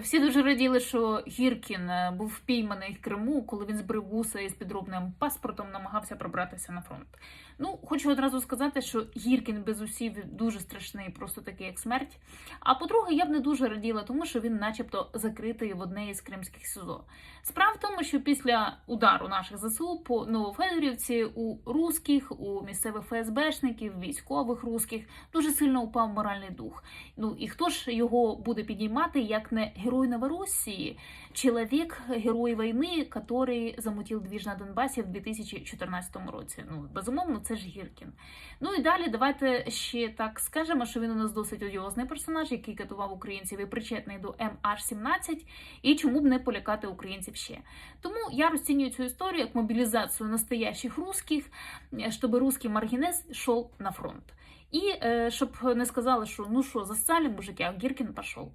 Всі дуже раділи, що Гіркін е, був впійманий в Криму, коли він збрив вуса із підробним паспортом, намагався пробратися на фронт. Ну, хочу одразу сказати, що Гіркін без усів дуже страшний, просто такий як смерть. А по-друге, я б не дуже раділа, тому що він, начебто, закритий в одне із кримських СІЗО. Справа в тому, що після удару наших ЗСУ по Новофедорівці у русських, у місцевих ФСБшників, військових русських дуже сильно упав моральний дух. Ну і хто ж його буде підіймати, як не герой Новороссії, чоловік, герой війни, який замутив двіж на Донбасі в 2014 році. Ну, безумовно, це ж Гіркін. Ну і далі давайте ще так скажемо, що він у нас досить одіозний персонаж, який катував українців і причетний до MH17, і чому б не полякати українців ще. Тому я розцінюю цю історію як мобілізацію настоящих русських, щоб русський маргінез йшов на фронт. І е, щоб не сказали, що ну що, засали мужики, а Гіркін пішов.